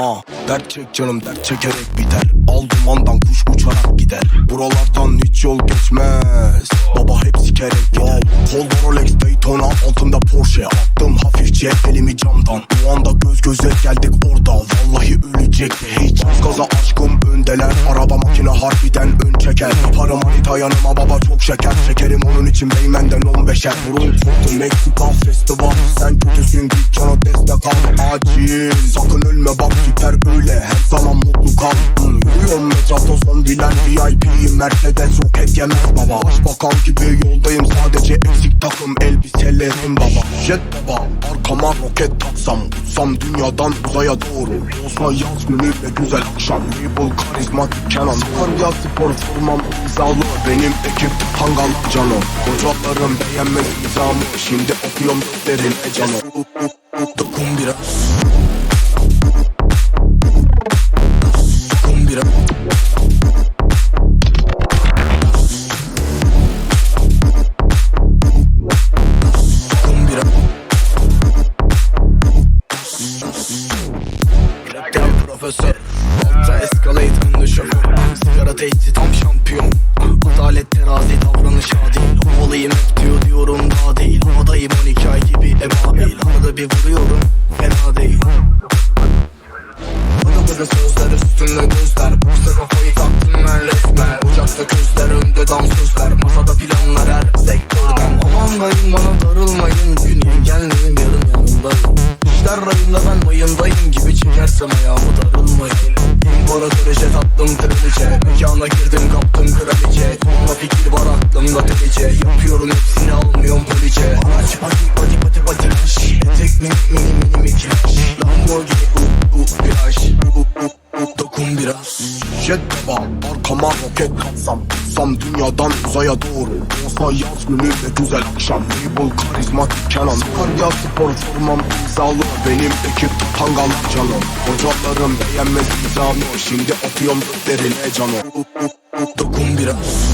Aa, dert çek canım dert çekerek biter. Al dumandan kuş uçarak gider. Buralardan hiç yol geçmez. Baba hep sikerek gider Kolda Rolex Daytona altında Porsche Attım. Hafifçe elimi camdan. Bu anda göz göze Harita yanıma baba çok şeker. Şekerim onun için beymenden 15'er Burun tuttu Meksika festival. Sen kötüsün git cana destek al. Acil sakın ölme bak süper öyle. Her zaman mutlu kal. Yürüyorum etrafta son bilen VIP Mercedes roket yemez baba. Başbakan gibi yoldayım sadece eksik takım. Elbiselerim baba. Jet baba arkama roket taksam. Uçsam dünyadan uzaya doğru. Olsa yaz günü ve güzel akşam. Label karizmatik Kenan. Sakarya spor formam imzalı Benim ekip hangal canım. Hocalarım beğenmez nizamı Şimdi okuyorum derin canım Dokun biraz. Dokun biraz. Profesör. Altta escalate şoför Sigara tehdit tam şampiyon bir vuruyorum fena değil. Böyle sözler üstünde gözler. Boşta kafayı taktım ben resmen. Ocakta közler önde dansözler. Masada planlar her sektörden. Aman dayım bana darılmayın. Dünya gelmeyeyim yarın yanındayım. İşler rayında ben mayındayım gibi Çekersem ayağımı darılmayın. İmparatöre jet attım kraliçe. Mekana girdim kaptım kraliçe. Tonla fikir mini mini miki Lamborghini u u viraj u u u Dokun biraz Jet baba arkama roket katsam Uçsam dünyadan uzaya doğru Olsa yaz günü ve güzel akşam Label karizmatik Kenan Sakarya spor formam imzalı Benim ekip hangal canım Hocalarım beğenmez nizamı Şimdi okuyorum derine canım Dokun biraz